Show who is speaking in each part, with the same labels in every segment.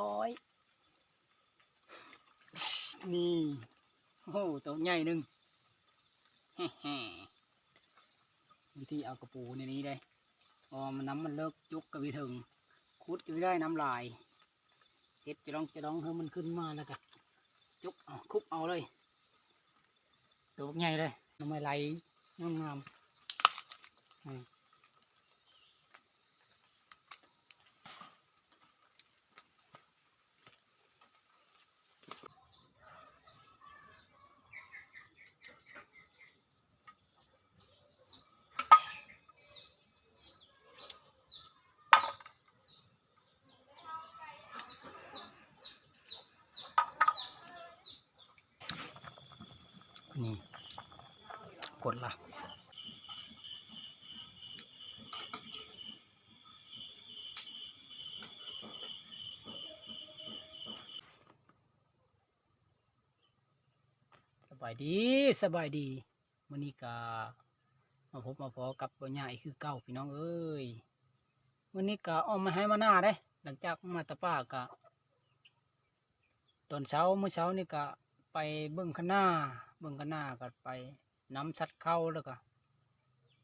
Speaker 1: ร้อย นี่ โอ้โหตัวใหญ่หนึ่งวิธีเอากระปูในนี้ได้พอมันน้ำมันเลิกยุกกับวิถึงคุดจะไม่ได้น้ำลายเห็ดจะลองจะลองให้มันขึ้นมาแล้วก็จุกเอาคุบเอาเลย ตัวใหญ่เลยน้ำมันไหลงามๆ นี่กดละสบายดีสบายดีมันนี้กามาพบมาพอกับปัญญาอีกคือเก้าพี่น้องเอ้ยวันนี้กาออกมาให้มาหน้าได้หลังจากมาตะป้ากะตอนเช้าเมื่อเช้านี่ก็ไปเบิ้งข้างหน้า เบิ้งข้างหน้าก็ไปน้ำซัดเข้าแล้วก็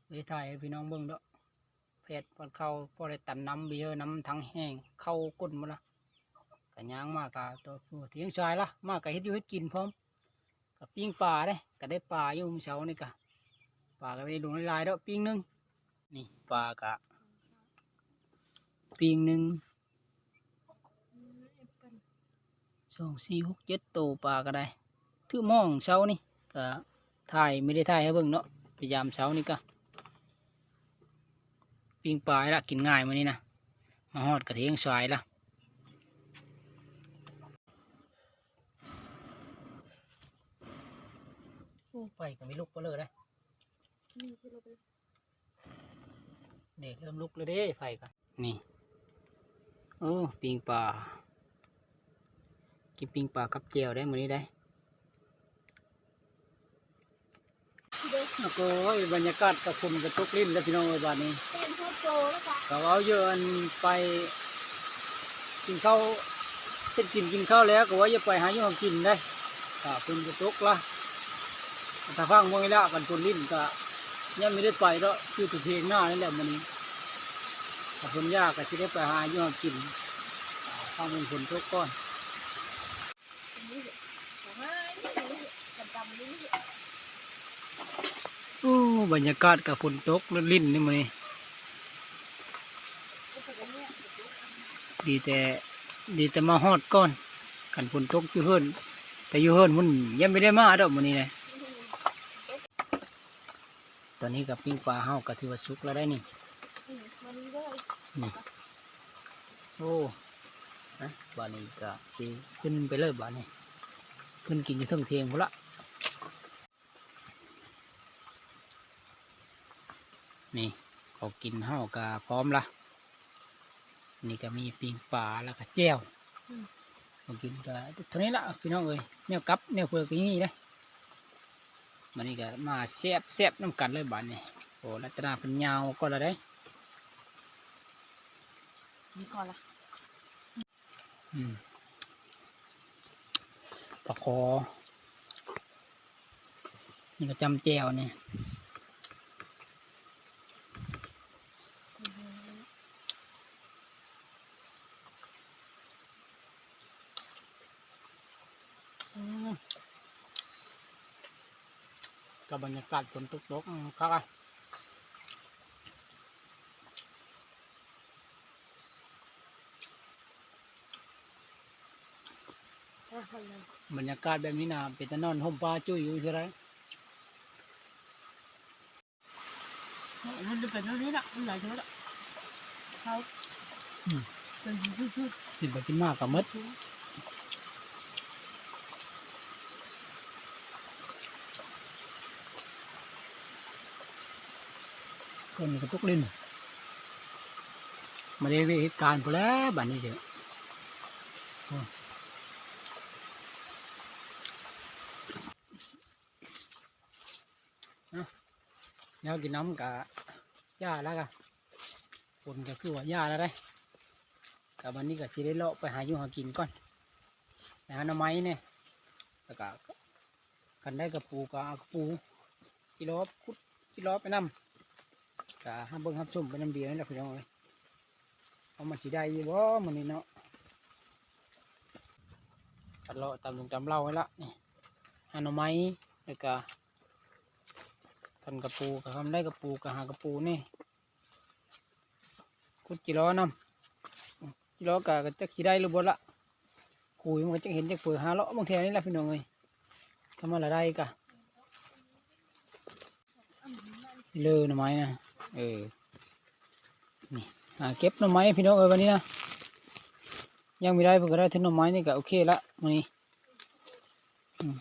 Speaker 1: เลยถ่ายให้พี่น้องเบิ้งเด้อเพชรพอเข้าพอได้ตันน้ำเบียร์น้ำทั้งแห้งเข้าก้นหมาละก็ย่างมากกะตัวผู้เทียงชายละมากกะเฮ็ดอยู่เฮ็ดกินพร้อมกับปิ้งปลาได้ก็ได้ปลาอยู่เมื่อเช้านี่กะปลาก็ไม่ได้ลงลายเด้อปิ้งหนึงนี่ปลากะปิ้งหนึ่งสองสี่หกเจ็ดโตวปลาก็ได้ถือมองเช้านี่ ก็ถ่ายไม่ได้ถ่ายให้เบิ่งเนาะพยายามเช้านี่ก็ปิ้งปลาละกินง่ายมื้อนี้นะมาฮอดกระเทียงสายละไฟก็ม่ลุกไปเลยได้เด็กเริ่มลุกเลยเด้ไฟก็นี่โอ้ปิงปลากินปิงปลากับเจียวได้มื้อนี้ได้ แล้วก็บรรยากาศกระฟุมกระตุกลิ้นแล้วพี่น้องเอ้ยบ้านนี้
Speaker 2: เป็นพ่อโจแล้วก็
Speaker 1: ก็เอาเยอะอันไปกินข้าวเป็นกินกินข้าวแล้วก็ว่าจะไปหาอยู่ของกินได้ก็เป็นกระตุกละถ้าฟังมวยละกันคนลิ้นก็ยังไม่ได้ไปแล้วคือตัวเพลงหน้านี่แหละมื้อนี้ถ้าฝนยากก็จะได้ไปหาอยู่ของกินอ่าฟังเป็นฝนตกก่อน
Speaker 2: อัน
Speaker 1: โอ้บรรยากาศกับฝนตกแล้วลิ้นนี่มันนี่ดีแต่ดีแต่มาฮอดก่อนกันฝนตกอยู่เฮิรนแต่อยู่เฮิรนมันยังไม่ได้มาดอกมันนี่เลยตอนนี้กับปิ้งปลาเฮาก็ถือว่าสุกแล้วได้นี่
Speaker 2: นี่
Speaker 1: โอ้นะบ้านนี้ก็ขึ้นไปเลยบ้านนี้ขึ้นกินอยู่ทั้งเทียงพุ่นละ นี่เขากินเฮาก็พร้อมละนี่ก็มีปิงปลาแล้วก็แจ่วมากินก็เท่านี้ละพี่น้องเอ้ยแนวกลับแนวเฟือกก็ยังมีเลยมันนี่ก็มาแซ่บแซ่บน้ำกันเลยบ้านนี่โอ้รัตนาเป็นยาวก็และได้
Speaker 2: นี่ก่อนละ
Speaker 1: อืมปลาคอนี่ก็จำแจ่วเนี่ย กับบรรยากาศฝนตกๆอืมครับอะ
Speaker 2: อะหันเลย
Speaker 1: บรรยากาศแบบนี้นะเป็นตะนอนห่มปลาจุ้ยอยู่ใช่ไหม
Speaker 2: มันจะเป็นเท่านี้ละมันหลายเท่าละเขาเป็นชุด
Speaker 1: กินไปกินมากกับมด คนกระตุกลิ้นมาได้เหตุการณ์พอแล้วบัดนี้เจ้ะโอ้เอาแล้วกินน้ำกับหญ้าแล้วกันคนก็คือว่าหญ้าแล้วได้กแต่วันนี้ก็สิได้เลาะไปหาอยู่หากินก่อนไปหาหน่อไม้เนี่ยแล้วก็กันได้กระปูก็เอากระปูกิโลคุดกิโลไปนำ ก็ห้ามเบิ่งห้ามส้มไปน้ำเบียร์นี่แหละพี่น้องเอ้ยเอามันสิได้ยี่บ่มันนี่เนาะกัดเลาะตามลงตามเล่าไว้ละนี่หาหน่อไม้แล้วก็กันกระปูก็ทำได้กระปูก็หากระปูนี่คุดกิโลนำกิโลกะก็จะขี่ได้หรือบ่ละคุยมันก็จะเห็นจะเปิดหาเลาะบางแถวนี่แหละพี่น้องเอ้ยทำอะไรได้กะเลือหน่อไม้นะ เออนี่หาเก็บหน่อไม้พี่น้องเอ้ยวันนี้นะยังไม่ได้เพิ่งก็ได้ถึงหน่อไม้นี่ก็โอเคละวันนี้อืม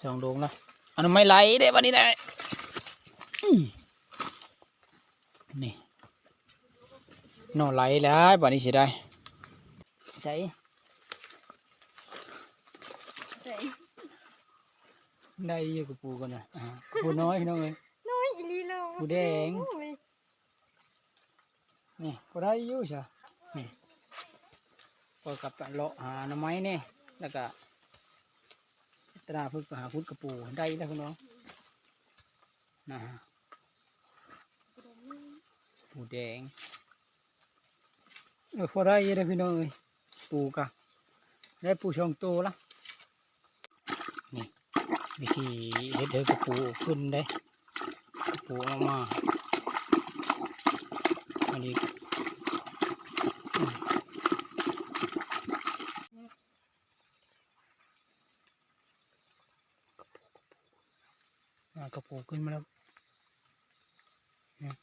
Speaker 1: สองดวงละเอาหน่อไม้ไหลได้วันนี้ได้อืมนี่นอนไหลแล้วบัดนี้สิได้ใช่
Speaker 2: เฮ้ย
Speaker 1: ได้อยู่กับปูกันนะอ่าปูน้อยพี่น้องเอ้ย
Speaker 2: น้ อยอีหลีเนาะ
Speaker 1: หมูแดง
Speaker 2: โอ้ย
Speaker 1: นี่ก็ได้อยู่ใช่นี่พอกับเลาะหาหน่อไม้เนี่ยแล้วก็ตราพึ่งหาพุดกับปูได้แล้วพี่น้องนะฮะปูแดงเออพอได้อยังได้พี่น้องเอ้ยปูกะได้ปูช่องโตละนี่วิธีเฮ็ดเฮ็ดกับปูขึ้นได้ กระปูออกมาอันนี้อืมอ่ากระปูขึ้นมาแล้วเนี่ย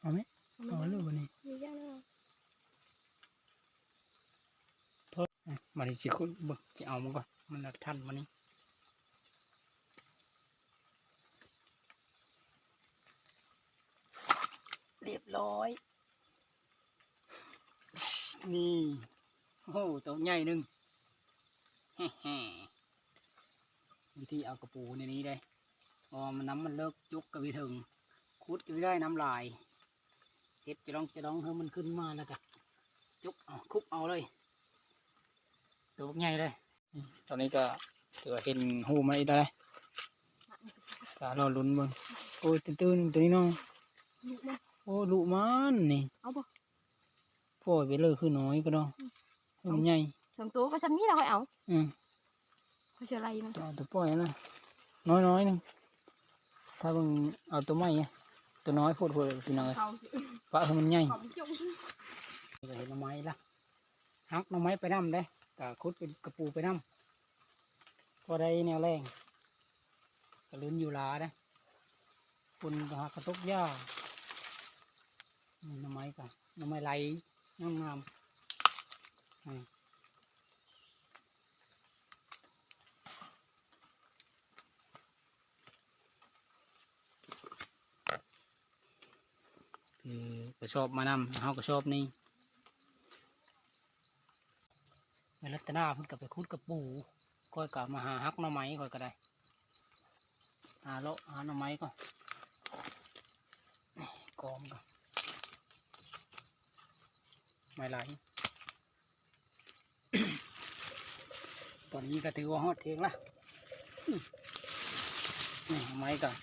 Speaker 1: เอาไหมเอาลูกวันนี้
Speaker 2: มีเยอะเนาะ
Speaker 1: อะมาดิจิคุณเบิกจะเอามันก่อนมันน่ะทันมันนี่เรียบร้อย นี่โอ้โหตัว ใหญ่หนึ่งแฮ่ๆวิธีเอากระปูในนี้ได้พอมันน้ำมันเลิกจุกกับวิถึงคุดก็ไม่ได้น้ำลายเห็ดจะร้องจะร้องให้มันขึ้นมาแล้วก็จุกเอาคุบเอาเลย ตัวบักใหญ่เลยอืมตอนนี้ก็ถือว่าเห็นหูมันอีกแล้วเลยก็รอลุ้นเบิ่งโอ้ยตื่นๆตัวนี้เน้อง
Speaker 2: ลูกมัน
Speaker 1: โอ้ลูกมันนี่
Speaker 2: เอาบ่
Speaker 1: พ่อไปเลยคือน้อยก็ดองให้ มันใหญ่
Speaker 2: สองตัวก็ซ้ำนี้เราค่อยเอา
Speaker 1: อืม
Speaker 2: เขาจะอะไรมัน
Speaker 1: จะเอาตัวปล่อยนะน้อยน้อยๆหนึงถ้าเบิ่งเอาตัวใหม่อะตัวน้อยโพดโพดพี่น้องเอ้ย
Speaker 2: เขา
Speaker 1: ปะให้มันใหญ่
Speaker 2: เขาจุ่ม
Speaker 1: ก็เห็นหน่อไม้ละหักหน่อไม้ไปน้ำได้ก็คุดเป็นกระปูไปน้ำพอได้แนวแรงก็ลุ้นอยู่หลาได้คุณก็หักกระตุกหญ้านี่หน่อไม้กันหน่อไม้ไหลงามงามๆอืม คือกระสอบมานำเฮากระสอบนี่เวลัตนาพิ่นกับไปคุดกระปูก้อยกับมาหาฮักหน่อไม้ก้อยก็ได้หาเลาะหาหน่อไม้ก่อนกอมก่อนไม่ไหล ตอนนี้ก็ถือว่าฮอดเทงละนี่ไม้ก่อน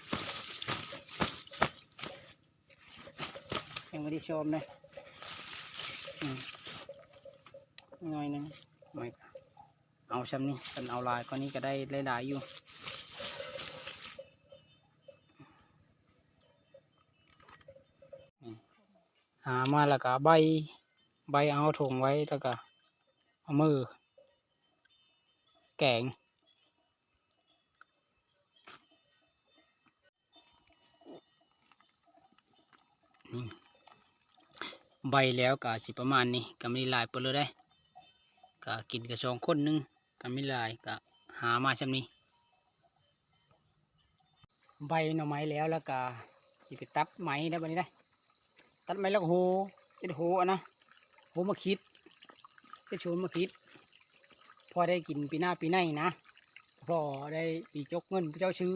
Speaker 1: ยังไม่ได้ชมเลยน้อยนึงไม่เอาซ้ำนี่กันเอาลายก็นี้ก็ได้หลายๆอยู่หามาแล้วก็ใบ ใบเอาถุงไว้แล้วก็เอามือ แกง ใบแล้วก็สิประมาณนี้ก็ไม่ได้ลายเปนเลยได้ก็กินกับสองคนหนึงก็ไม่ลายก็หามาซ้ำนี้ ใบหน่อไม้แล้วแล้วก็สิไปตัดไหมได้วบัดนี้ได้ ตัดไม้แล้วโหเป็นโหอะนะโหมาคิดจะชวนมาคิด พอได้กินปีหน้าปีในนะพอได้ปีจกเงินผู้เจ้าซื้อ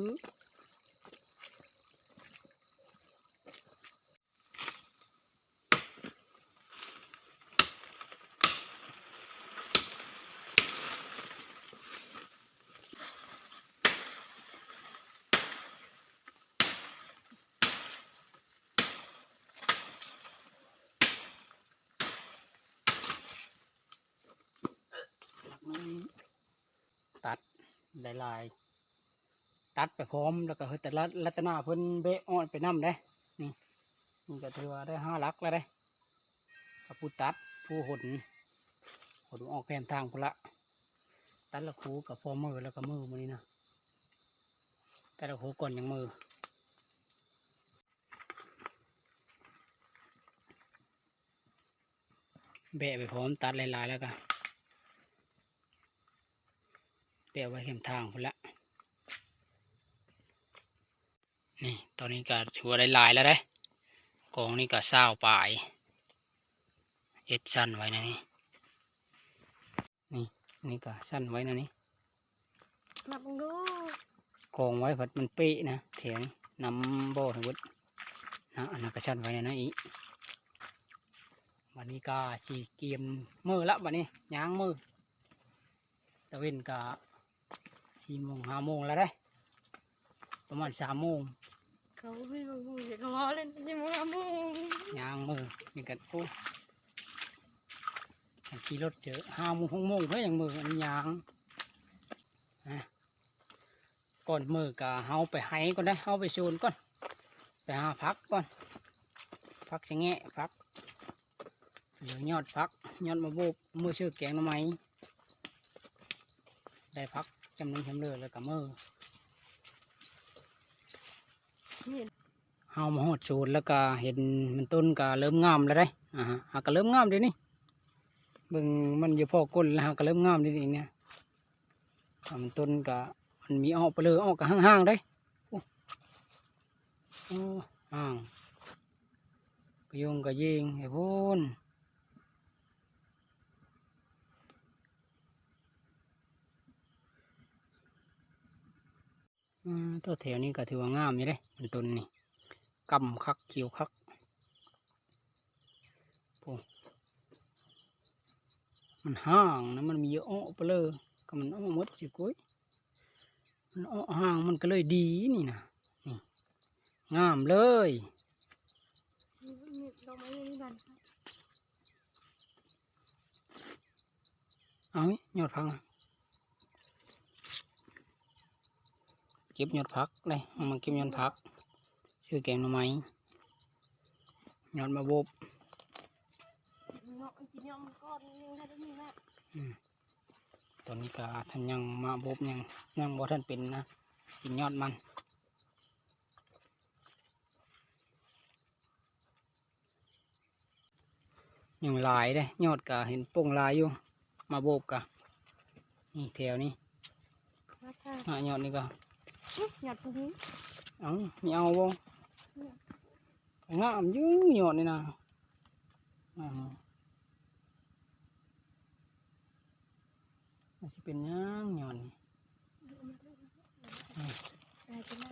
Speaker 1: ได้ หลายตัดไปพร้อมแล้วก็เฮ็ดแต่ละรัตนาเพิ่นเบะอ้อนไปนำได้นี่นี่ก็ถือว่าได้ห้าลักแล้วได้กับผู้ตัดผู้หนหนออกแผนทางพุละตัดละคูกับพอมือแล้วก็มือมันนี่นะแต่ละคูก่อนยังมือแบะไปพร้อมตัดลายๆแล้วก็ แบะไว้แคมทางพุ่นละนี่ตอนนี้ก็ถือว่าได้หลายแล้วได้กองนี่ก็เศร้าปลายเอ็ดสั้นไว้นะนี่นี่นี่ก็สั้นไว้นะนี่
Speaker 2: นับมึงดู
Speaker 1: กองไว้ผัดมันเป๊ะนะแข็งนำบ่อทั้งหมดนะอันนั้นก็สั้นไว้นะนะอีวันนี้ก็สีเกียมมือละวันนี้ย่างมือตะเวนก็ สี่โมงห้าโมงแล้วได้ ประมาณสามโมง
Speaker 2: เขาไม่รู้มึงเด็กเขาเล่นยังมึงมึง
Speaker 1: ยางมือนี่กันโอ้อันขี่รถเจอห้าโมงหกโมงเพื่ออย่างมืออันนี้ยางนะก่อนมือกะเฮาไปไห้ก่อนได้เฮาไปโซนก่อนไปหาพักก่อนพักชะแงะพักเหลือยอดพักยอดมะโบกมือชื่อแกงหน่อไม้ได้พัก จำนวนจำเลือแล้วกับมือ
Speaker 2: นี่
Speaker 1: เฮามาหอดโซนแล้วก็เห็นมันต้นก็เริ่มงามแล้วได้อ่าฮะหาก็เริ่มงามเดี๋ยวนี้เบิ่งมันอยู่พอก้นแล้วหาก็เริ่มงามเดี๋ยวนี้เนี่ยถ้ามันต้นก็มันมีออกไปเลยออกก็ห่างๆได้โอ้โอ้ห่างก็ยงก็ยิงไอ้พูน ตัวแถวนี้ก็ถือว่างามอยู่เด้มันต้นนี่กำคักเขียวคักโอ้มันห่างนะมันมีเยอะอ้อไปเลยก็มันอ้อมดสิกุ้ยมันอ้อห่างมันก็เลยดีนี่นะนี่งามเลย
Speaker 2: เราไม่ได้ดัน
Speaker 1: เอาไหมยอดพักอะ ก็บยอดพักเลยเอามาเก็บยอดพักชื่อแกงหน่อไม้ยอดมาบบ
Speaker 2: เนาะกินยอมก้อนนึงให้ได้มีแม่
Speaker 1: ตอนนี้ก็ท่านยังมาบบยังยังบ่ท่านเป็นนะกินยอดมันยังหลายเด้ยอดก็เห็นโป่งหลายอยู่ มาโบบกะนี่แถวนี้
Speaker 2: มาค่ะ
Speaker 1: อะยอดนี่ก็
Speaker 2: หยัดตรงนี้
Speaker 1: เอามีเอาบ่งามอยู่ยอดนี่นะอ่ามันสิเป็นหยังยอดนี่
Speaker 2: ได้กินแล้ว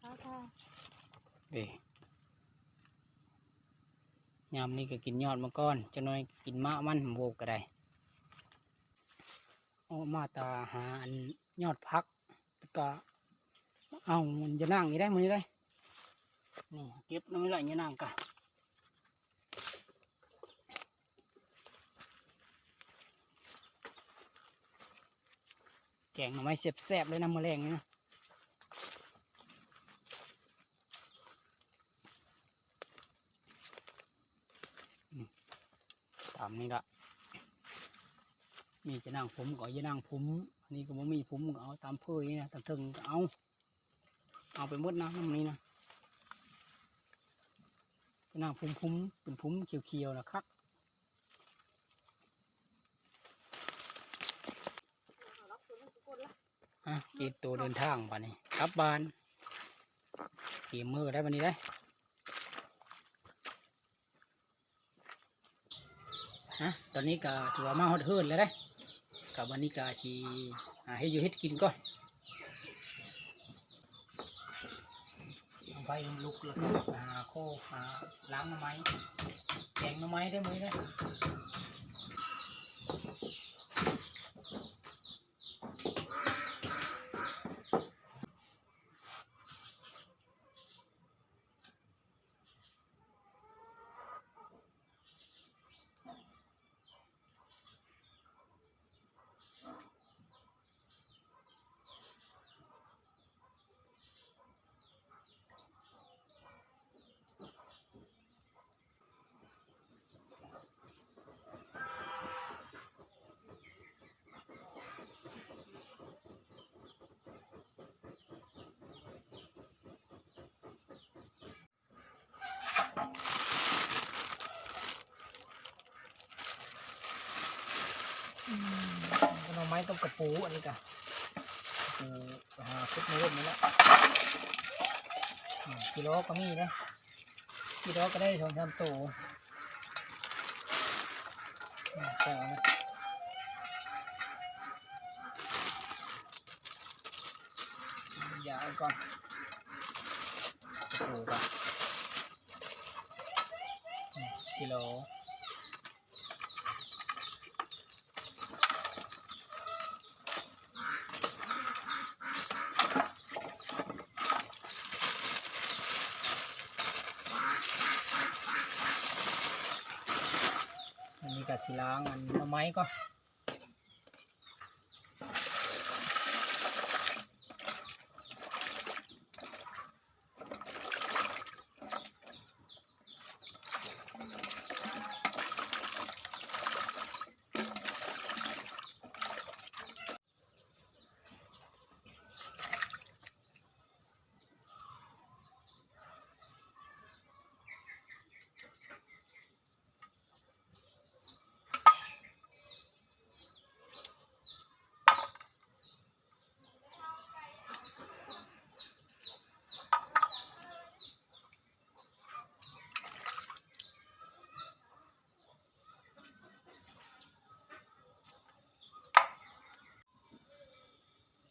Speaker 2: ค่ะค่ะ
Speaker 1: เด้ยามนี้ก็กินยอดมาก่อนจะน้อยกินมะมันโบบก็ได้ เอามาตาหาอันยอดพักก็เอามันจะนั่งนี่ได้มันนี่ได้นี่เก็บน้ำไม่ไหลเนี่ยนั่งกะแกงหน่อไม้เสียบแซบเลยนะมะแรงนี่นะตามนี้ละ มีจะนั่งผมก็จะนั่งผมอันนี้ก็บ่มีผมก็เอาตามเพื่อนี่นะตามถึงก็เอา เอาไปหมดนะน้ำนี้นะจะนั่งผมผมเป็นผมเขียวๆนะครับอะเก็บตัวเดินทางไปนี่กลับบานเก็บมือได้วันนี้ได้ฮะตอนนี้ก็ถือว่ามาฮอดเฮิร์นแล้วได้ กับวันนี้ก็ชีหาให้อยู่ให้กินก่อนเอาไปลุกแล้วก็หาโคหาล้างน้ำไม้แกงน้ำไม้ได้มือได้
Speaker 2: อื ม
Speaker 1: ขนมไม้ต้มกระปูอันนี้กะกระปูหาคุดมาเล่นนี่แหละกิโลก็มีนะกิโลก็ได้สองสามตัวแก้วนะอย่าเอาก่อนกระปูก่อนกิโล สิล้างอันหน่อไม้ก็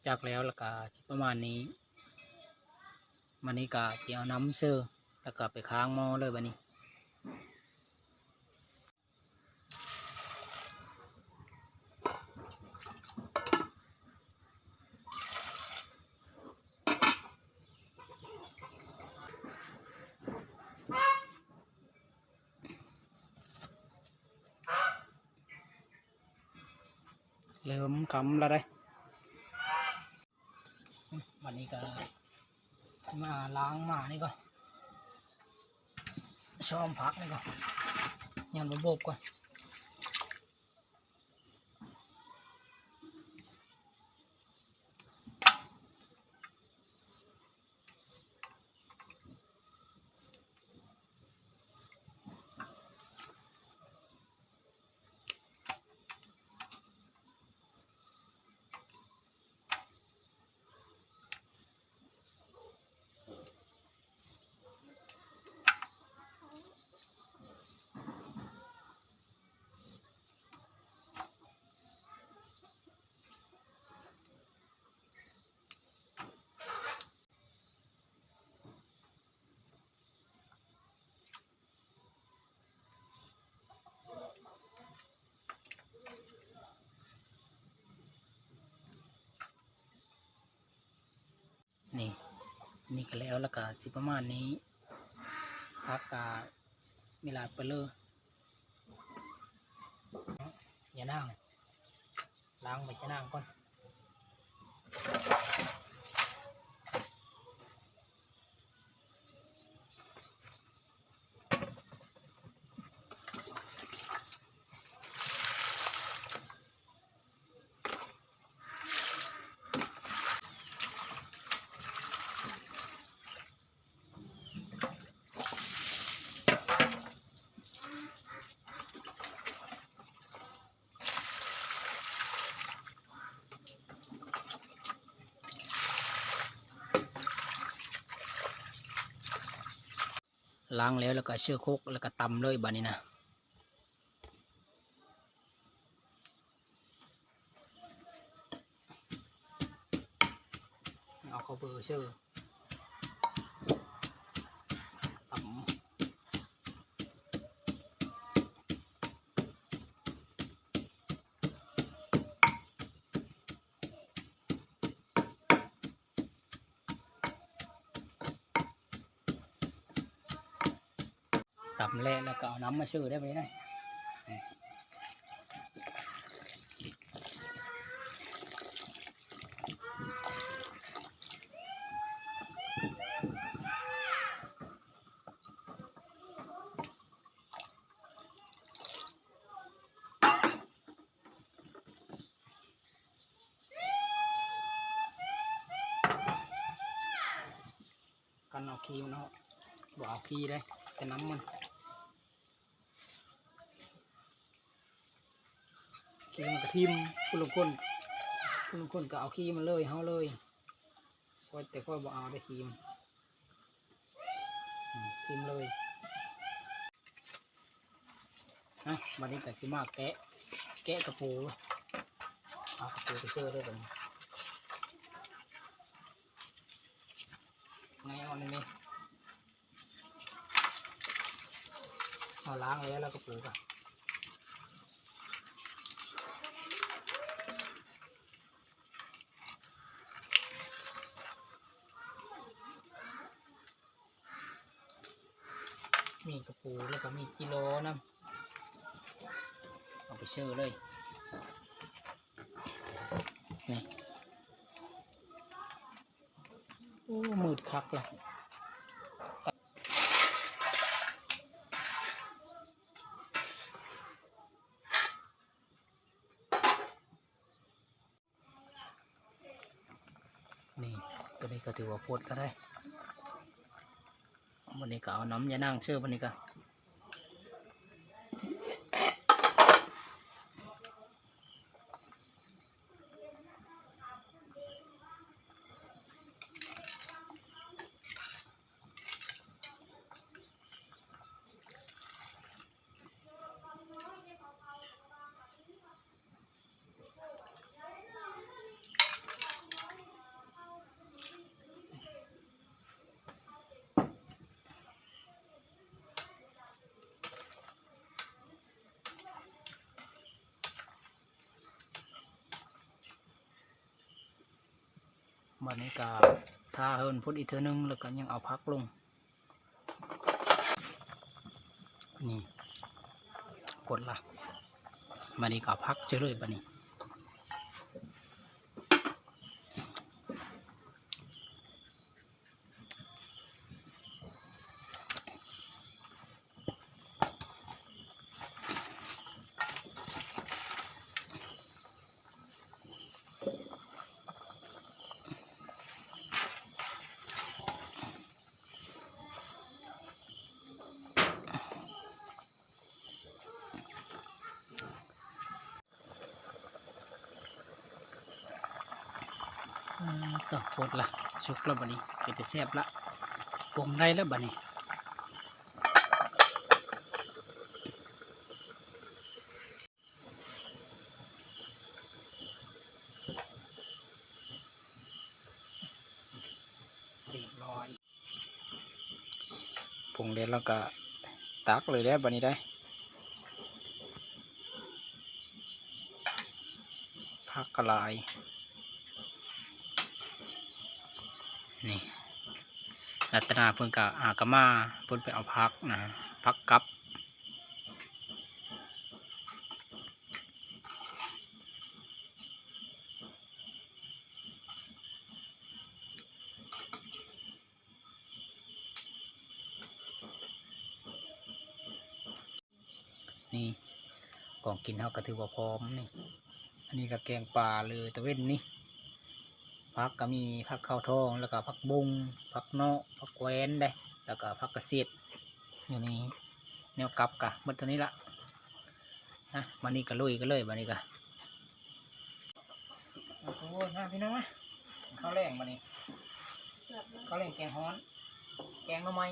Speaker 1: จากแล้วแล้วก็ประมาณนี้มันนี้ก็จะเอาน้ำเสื้อแล้วก็ไปค้างหม้อเลยบันนี้ เริ่มคำแล้วได้อืมวันนี้ก็มาล้างหมานี่ก็ ชอมพักนี่ก่อนยันบบบก่อน นี่ก็แล้วแล้วก็สิประมาณนี้พักกามีหลายเปลืออย่านั่งล้างไปจะนั่งก่อน ล้างแล้วแล้วก็เชื่อโคกแล้วก็ตำเลยบานี้นะเอาเข้าเบอร์เชื่อตำตำแล้วแล้วก็เอาน้ำ มาชื่อได้ไหมนะอืมกันเอาคีมันเนาะบ่เอาคีได้แต่น้ำมัน โอเค ขี้มันกระทิมคุณลุงคนคุณลุงคนก็เอาขี้มันเลยเฮาเลยก็แต่ก็บ่เอาได้ขี้มันอืมทิมเลยนะวันนี้ก็สิมากแกะแกะกระปูเอากระปูไปเชื่อด้วยกันไงเอาอันนี้เอาล้างแล้วแล้วกระปูกัน มีกระปูแล้วก็มีกิโลนะเอาไปเชื่อเลยนี่โอ้มืดคักเลยนี่ตัวนี้ก็ถือว่าปวดก็ได้ วันนี้ก็เอาน้ำยานั่งเชื่อวันนี้ก็ วันนี้ก็ทาเฮินพุทธอีกเทอนึงแล้วก็ยังเอาพักลง นี่กดละบันนี้ก็พักเฉยเลยบัน นี้อ่าต่อกดละสุกแล้วบันนี้เก็จะแซ่บละปรุงได้แล้วบันนี้เรียบร้อยปรุงเด็ดแล้วก็ตักเลยได้บันนี้ได้พักกระลาย นี่รัตนาเพิ่นกะอากะมาเพิ่นไปเอาพักนะพักกับนี่ของกินเฮาก็ถือว่าพร้อมนี่ อันนี้ก็แกงปลาเลยตะเว้นนี่ ผักก็มีผักข้าวทอง แล้วก็ผักบุงผักเนาะผักแวนได้ แล้วก็ผักกระเสียดอยู่นี่แนวกลับกะหมดตัวนี้ละนะวันนี้ก็ลุยกันเลยวันนี้ก็โอ้โหนะพี่น้องนะข้าวแรงวันนี้ข้าวแรงแกงฮ้อน แกงหน่อไม้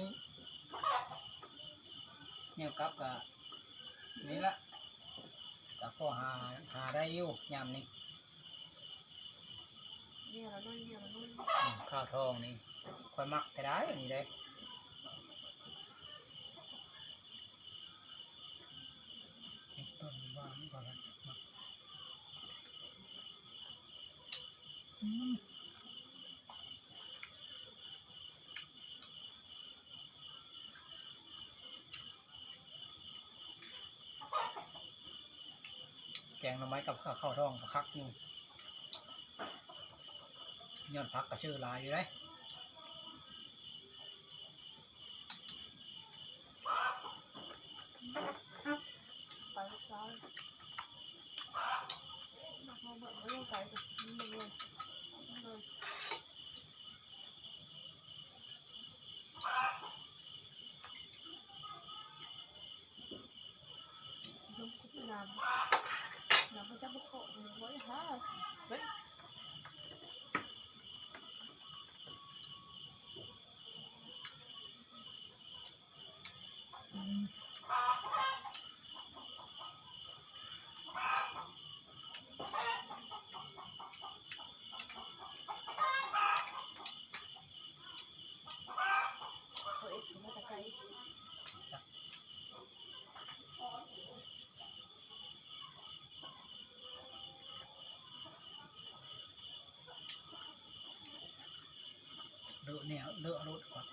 Speaker 1: แนวกลับกะนี่ละก็พอหาหาได้อยู่ยามนี้
Speaker 2: เนี่ยเราด้วยเนี่ยเราด้วย
Speaker 1: ข้าวทองนี่ค่อยมักไปได้อันนี้ได้ต้นวางก่อนนะอืมแกงหน่อไม้กับข้าวข้าวทองกับคักอยู่ ย้อนพักก็ชื่อลายอยู่เลย
Speaker 2: ไปซ้ายมาเขาเบิกไม่ต้องใส่กับนี่เลยเลย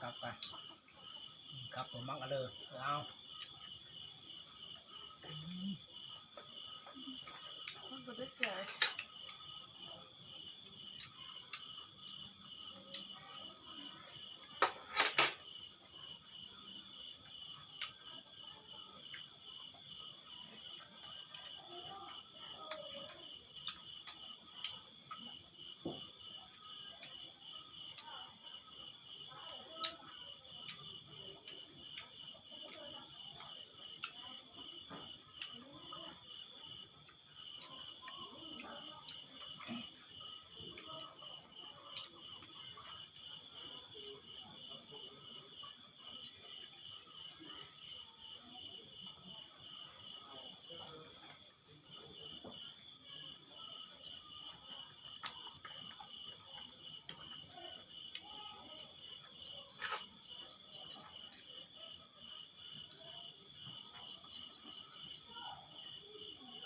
Speaker 1: อะรถกดกลับไปกลับผมมัก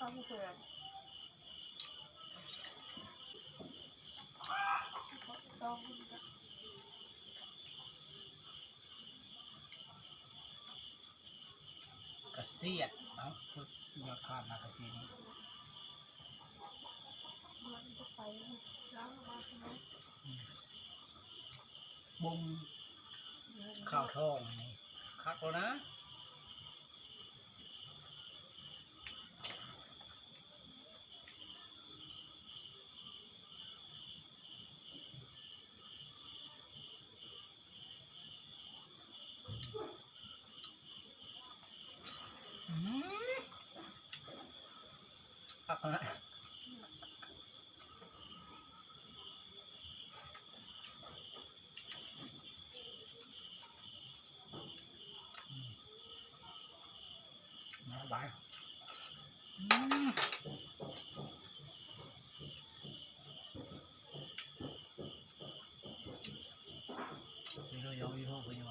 Speaker 1: เอาเลยเอากระเสียดเอ้าพูดยอดขาดมากระเสียดนี่บุมข้าวทองนี่คักแล้วนะ อืมคักแล้วนะมาบายอืมนี่เรายองยี่ห้อไปยังไง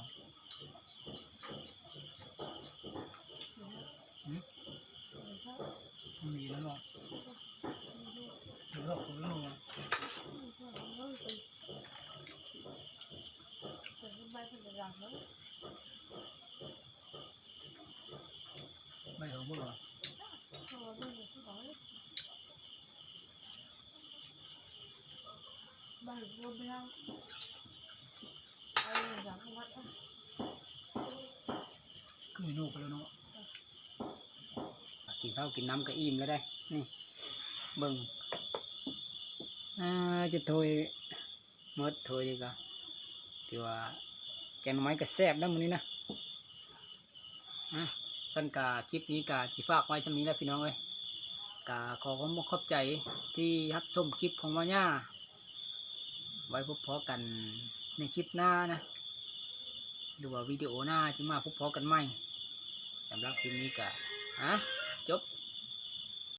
Speaker 1: มีแล้วเนาะเดี๋ยวเราคุยเรื่อง ไม่รู้เมื่อ คือมีลูกไปแล้วเนาะกินข้าวกินน้ำก็อิ่มแล้วได้ นี่เบิ่งอ่าจะโถยมดโถยดีกว่าที่ว่าแกงหน่อไม้ก็แซ่บนะมื้อนี้นะอะสั้นกาคลิปนี้กาจิฝากไว้สำนี้แล้วพี่น้องเอ้ยกาขอความขอบใจที่รับชมคลิปของมาญ่า ไว้พบพอกันในคลิปหน้านะหรือว่าวิดีโอหน้าที่มาพบพอกันใหม่สำหรับคลิปนี้ก็ฮะ